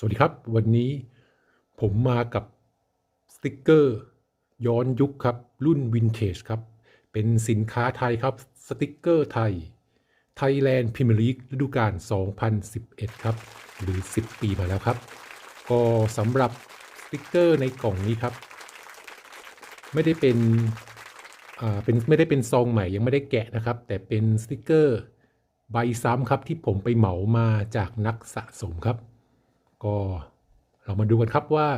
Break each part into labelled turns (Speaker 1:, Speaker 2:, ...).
Speaker 1: สวัสดีครับ วันนี้ผมมากับสติกเกอร์ย้อนยุคครับ รุ่นวินเทจครับ เป็นสินค้าไทยครับ สติกเกอร์ไทย Thailand Premier League ฤดูกาล 2011 ครับ หรือ 10 ปีมาแล้วครับ ก็สำหรับสติกเกอร์ในกล่องนี้ครับ ไม่ได้เป็นอ่าเป็นไม่ได้เป็นซองใหม่ยังไม่ได้แกะนะครับ แต่เป็นสติกเกอร์ใบซ้ำครับที่ผมไปเหมามาจากนักสะสมครับ ก็เรามาดูกันครับว่า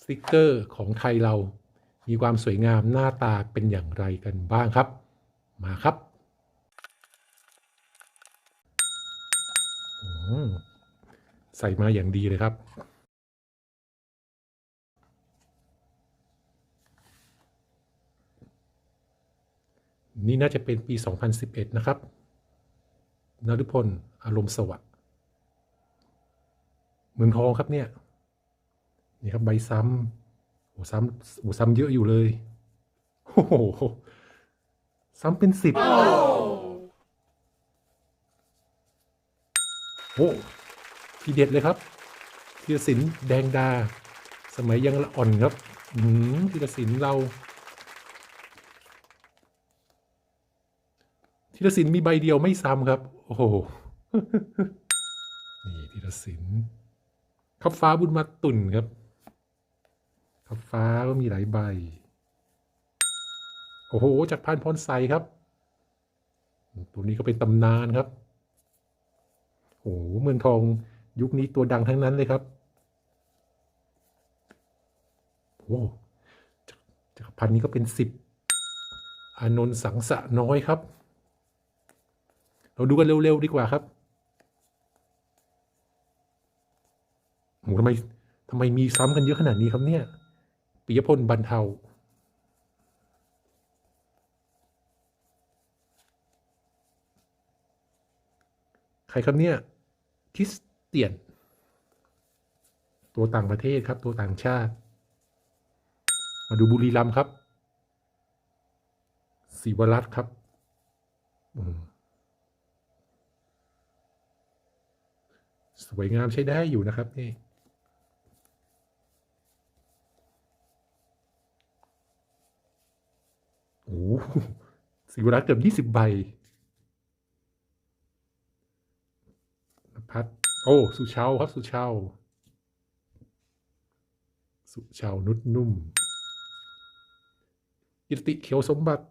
Speaker 1: สติกเกอร์ของไทยเรามีความสวยงามหน้าตาเป็นอย่างไรกันบ้างครับ มาครับใส่มาอย่างดีเลยครับ นี่น่าจะเป็นปี 2011 นะครับนฤพล อารมณ์สวัสดิ์ เมืองทองครับเนี่ยนี่ครับใบซ้ำโอ้ซ้ำโอ้ซ้ำเยอะอยู่เลยโอ้โหซ้ำเป็นสิบโอ้ทีเด็ดเลยครับธีรศิลป์แดงดา สมัยยังละอ่อนครับอืมธีรศิลป์เราธีรศิลป์มีใบเดียวไม่ซ้ำครับ โอ้โหนี่ธีรศิลป์ ขับฟ้าบุญมาตุ่นครับขับฟ้าก็มีหลายใบ โอ้โห จากพันพรใสครับ ตัวนี้ก็เป็นตำนานครับ โอ้โห เมืองทองยุคนี้ตัวดังทั้งนั้นเลยครับ โอ้จากจากพันนี้ก็เป็นสิบอานนท์สังสะน้อยครับ เราดูกันเร็ว ๆ ดีกว่าครับโห ทำไมทำไมมีซ้ำกันเยอะขนาดนี้ครับเนี่ยปิยพลบรรเทาใครครับเนี่ยคริสเตียน ตัวต่างประเทศครับ ตัวต่างชาติ มาดูบุรีรัมย์ครับศิวรัตน์ครับสวยงามใช้ได้อยู่นะครับนี่โอ้โห สิวรักเกือบยี่สิบใบพัดโอ้ สุชาวครับสุชาวสุชาวนุดนุ่มกิตติเขียวสมบัติ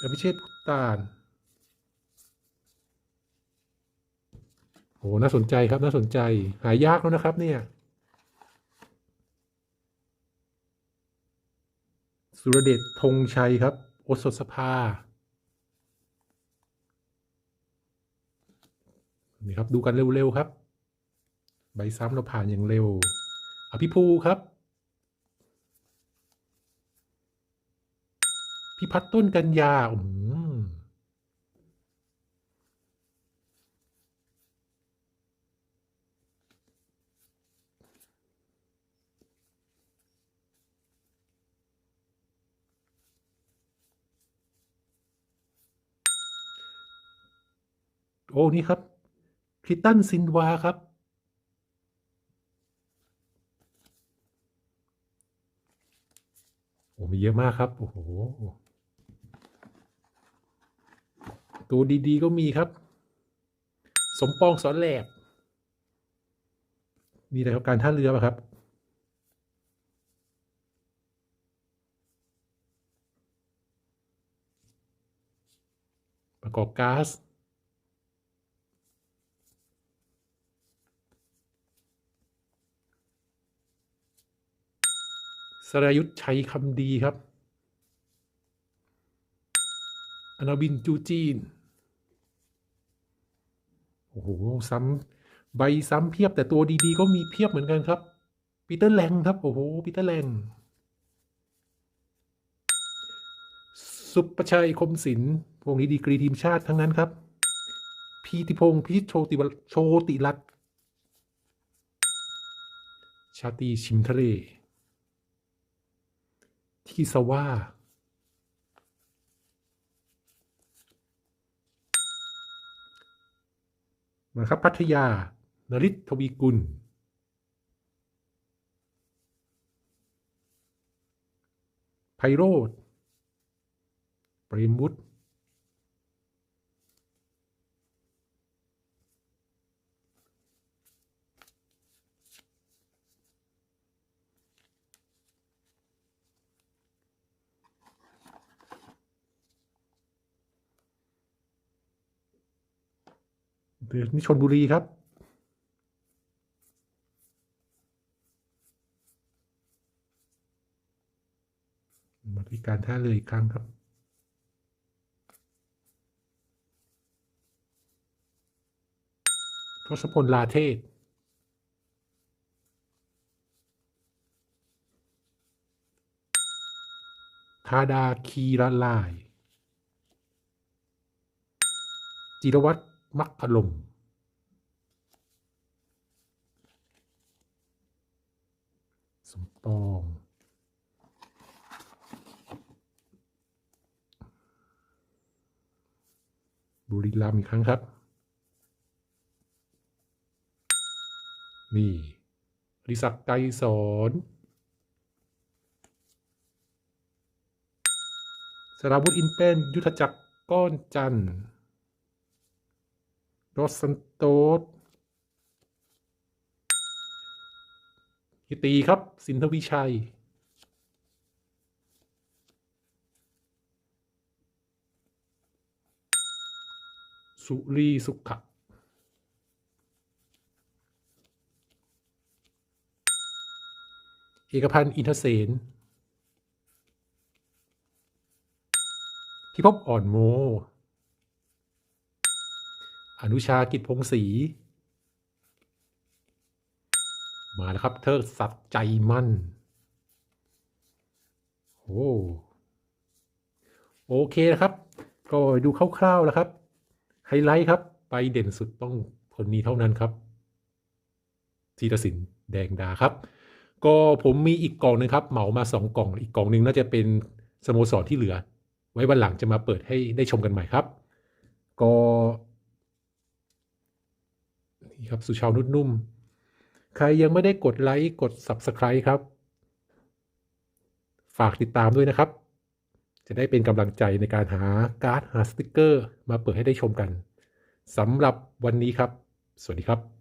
Speaker 1: อภิเชษพุตานโอ้น่าสนใจครับน่าสนใจ หายากแล้วนะครับเนี่ย สุรเดชธงชัยครับ โอสถสภา นี่ครับดูกันเร็วๆครับ ใบซ้ำเราผ่านอย่างเร็วอภิภูครับ พิพัฒน์ต้นกัญญาอืมโอ้ นี่ครับ คริตันซินวา ครับ โอ้มีเยอะมากครับ โอ้โห ตัวดีๆ ก็มีครับ สมปองสอนแหลบ นี่แหละครับการท่าเรือป่ะครับประกอบก๊าซ รายุทธชัยคำดีครับ อนาวินจูจีน โอ้โห ซ้ำใบซ้ำเพียบแต่ตัวดีๆ ก็มีเพียบเหมือนกันครับ ปีเตอร์แลงครับ โอ้โห ปีเตอร์แลง สุประชัยคมศิลป์พวกนี้ดีกรีทีมชาติทั้งนั้นครับ พีติพงศ์พิชิตโชติโชติรัตน์ชาตีชิมทะเล คิสว่านะครับพัทยานริศทวีกุล ไพโรธปริมุฒิ นนี่ชนบุรีครับมาที่การท่าเรืออีกครั้งครับทศพลลาเทศ ธาดาคีรลาย จิรวัตร มักพลมสมปองบุรีรัมย์อีกครั้งครับ นี่ริศักไกรสอนสราวุธอินเป็นยุทธจักรก้อนจันทร์ รอสซันโตสกิตีครับ สินทวิชัย สุรีสุขะเอกพันธ์อินทเสนพิภพอ่อนโม อนุชากิจพงศรีมาแล้วครับเธอสัตว์ใจมั่นโอ้โอเคนะครับ ก็ดูคร่าวๆแล้วครับ ไฮไลท์ครับ ไปเด่นสุดต้องคนนี้เท่านั้นครับธีรศิลป์แดงดาครับ ก็ผมมีอีกกล่องนึงครับ เหมามาสองกล่อง อีกกล่องหนึ่งน่าจะเป็นสโมสรที่เหลือ ไว้วันหลังจะมาเปิดให้ได้ชมกันใหม่ครับ ก็ ครับสุชาวนุ่นุ่มใครยังไม่ได้กดไลค์กด Subscribe ครับ ฝากติดตามด้วยนะครับ จะได้เป็นกำลังใจในการหาการ์ดหาสติกเกอร์ มาเปิดให้ได้ชมกันสำหรับวันนี้ครับ สวัสดีครับ